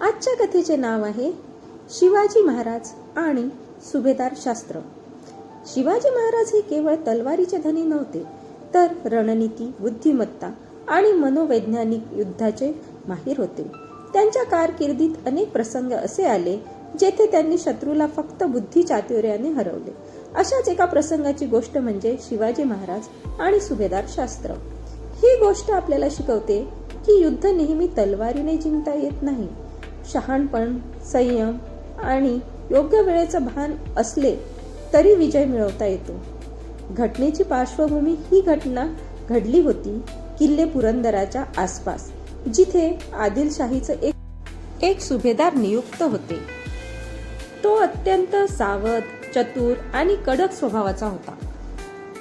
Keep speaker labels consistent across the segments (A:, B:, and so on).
A: आजच्या कथेचे नाव आहे शिवाजी महाराज आणि सुभेदार शास्त्र. शिवाजी महाराज हे केवळ तलवारीचे धनी नव्हते तर रणनीती बुद्धिमत्ता आणि मनोवैज्ञानिक युद्धाचे माहीर होते. त्यांच्या कारकिर्दीत अनेक प्रसंग असे आले जेथे त्यांनी शत्रूला फक्त बुद्धी चातुर्याने हरवले. अशाच एका प्रसंगाची गोष्ट म्हणजे शिवाजी महाराज आणि सुभेदार शास्त्र. ही गोष्ट आपल्याला शिकवते की युद्ध नेहमी तलवारीने जिंकता येत नाही शहाणपण संयम आणि योग्य वेळेचं भान असले तरी विजय मिळवता येतो. घटनेची पार्श्वभूमी ही घटना घडली होती किल्ले पुरंदराच्या आसपास जिथे आदिलशाहीचं एक एक सुभेदार नियुक्त होते. तो अत्यंत सावध चतुर आणि कडक स्वभावाचा होता.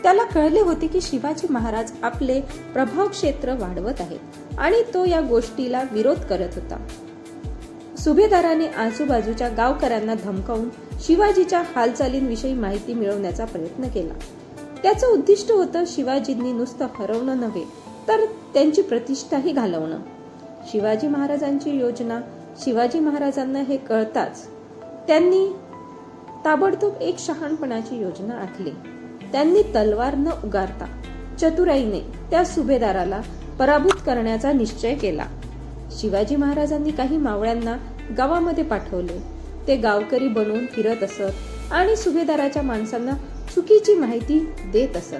A: त्याला कळले होते की शिवाजी महाराज आपले प्रभाव क्षेत्र वाढवत आहेत आणि तो या गोष्टीला विरोध करत होता. सुभेदाराने आजूबाजूच्या गावकऱ्यांना धमकावून शिवाजीच्या हालचालींविषयी माहिती मिळवण्याचा प्रयत्न केला. त्याचं उद्दिष्ट होतं शिवाजींनी नुसतं हरवणं नव्हे तर त्यांची प्रतिष्ठाही घालवणं. शिवाजी महाराजांची योजना शिवाजी महाराजांना हे कळताच त्यांनी ताबडतोब एक शहाणपणाची योजना आखली. त्यांनी तलवार न उगारता चतुराईने त्या सुभेदाराला पराभूत करण्याचा निश्चय केला. शिवाजी महाराजांनी काही मावळ्यांना गावामध्ये पाठवले. ते गावकरी बनून फिरत असत आणि सुभेदाराच्या माणसांना चुकीची माहिती देत असत.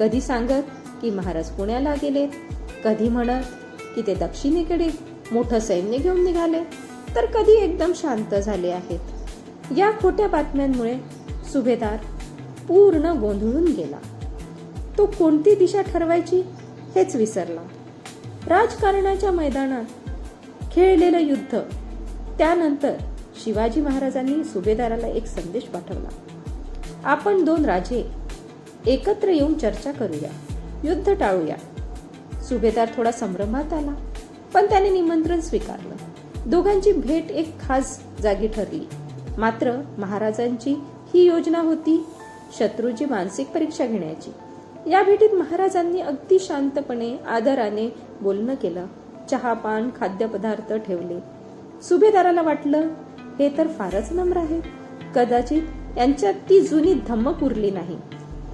A: कधी सांगत की महाराज पुण्याला गेलेत कधी म्हणत की ते दक्षिणेकडे मोठं सैन्य घेऊन निघाले तर कधी एकदम शांत झाले आहेत. या खोट्या बातम्यांमुळे सुभेदार पूर्ण गोंधळून गेला. तो कोणती दिशा ठरवायची हेच विसरला. राजकारणाच्या मैदानात खेळलेलं युद्ध. त्यानंतर शिवाजी महाराजांनी सुभेदाराला एक संदेश पाठवला. आपण दोन राजे एकत्र येऊन चर्चा करूया युद्ध टाळूया. सुभेदार थोडा संभ्रमात आला पण त्याने निमंत्रण स्वीकारलं. दोघांची भेट एक खास जागी ठरली. मात्र महाराजांची ही योजना होती शत्रूची मानसिक परीक्षा घेण्याची. या भेटीत महाराजांनी अगदी शांतपणे आदराने बोलणं केलं. चहापान खाद्यपदार्थ ठेवले. सुभेदाराला वाटलं हे तर फारच नम्र आहे कदाचित यांच्यात ती जुनी धम्मक उरली नाही.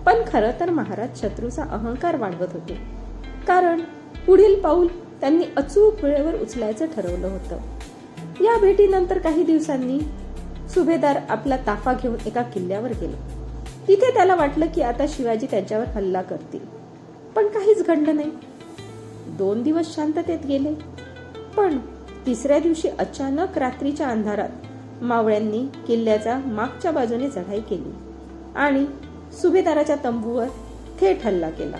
A: पण खरं तर महाराज शत्रूचा अहंकार वाढवत होते. कारण पुढील पाऊल त्यांनी अचूक वेळेवर उचलायचं ठरवलं होतं. या भेटीनंतर काही दिवसांनी सुभेदार आपला ताफा घेऊन एका किल्ल्यावर गेले. तिथे त्याला वाटलं की आता शिवाजी त्याच्यावर हल्ला करतील. पण काहीच घडलं नाही. दोन दिवस शांततेत गेले. पण तिसऱ्या दिवशी अचानक रात्रीच्या अंधारात मावळ्यांनी किल्ल्याच्या मागच्या बाजूने चढाई केली आणि सुभेदाराच्या तंबूवर थेट हल्ला केला.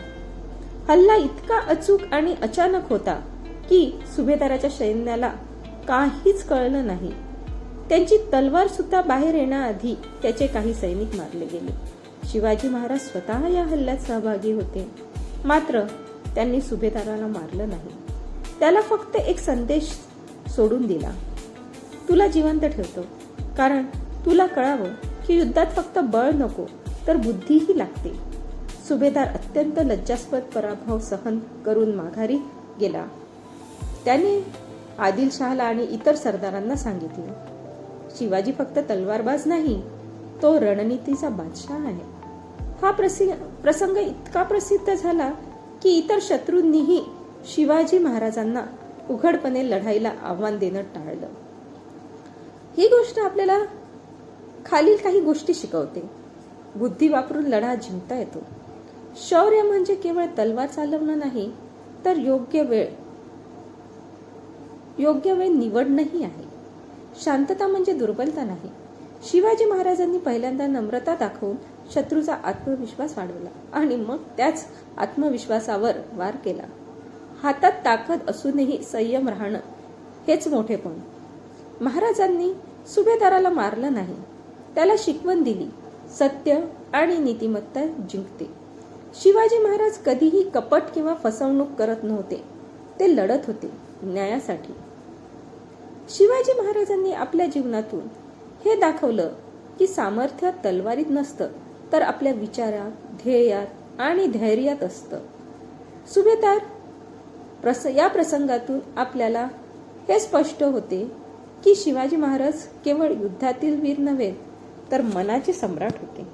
A: हल्ला इतका अचूक आणि अचानक होता की सुभेदाराच्या सैन्याला काहीच कळलं नाही. त्यांची तलवार सुद्धा बाहेर येण्याआधी त्याचे काही सैनिक मारले गेले. शिवाजी महाराज स्वतः या हल्ल्यात सहभागी होते. मात्र त्यांनी सुभेदाराला मारलं नाही. त्याला फक्त एक संदेश सोडून दिला. तुला जिवंत ठेवतो. कारण तुला कळावं की युद्धात फक्त बळ नको तर बुद्धीही लागते. सुभेदार अत्यंत लज्जास्पद पराभव सहन करून माघारी गेला. त्याने आदिलशहाला आणि इतर सरदारांना सांगितले. शिवाजी फक्त तलवारबाज नाही तो रणनीतीचा बादशाह आहे. हा प्रसंग इतका प्रसिद्ध झाला की इतर शत्रूंनीही शिवाजी महाराजांना उघडपणे लढाईला आव्हान देणं टाळलं. ही गोष्ट आपल्याला खालील काही गोष्टी शिकवते. बुद्धी वापरून लढा जिंकता येतो. शौर्य म्हणजे केवळ तलवार चालवणं नाही तर योग्य वेळ योग्य वेळ निवडणंही आहे. शांतता म्हणजे दुर्बलता नाही. शिवाजी महाराजांनी पहिल्यांदा नम्रता दाखवून शत्रूचा आत्मविश्वास वाढवला आणि मग त्याच आत्मविश्वासावर वार केला. हातात ताकद असूनही संयम राहणं हेच मोठेपण महाराजांनी सुभेदाराला मारलं नाही. त्याला शिकवण दिली. सत्य आणि नीतिमत्ता जिंकते. शिवाजी महाराज कधीही कपट किंवा फसवणूक करत नव्हते. ते लढत होते न्यायासाठी. शिवाजी महाराजांनी आपल्या जीवनातून हे दाखवलं की सामर्थ्य तलवारीत नसतं तर आपल्या विचारात ध्येयात आणि धैर्यात असतं. सुभेदार प्रस या प्रसंगातून आपल्याला हे स्पष्ट होते की शिवाजी महाराज केवळ युद्धातील वीर नव्हे तर मनाचे सम्राट होते.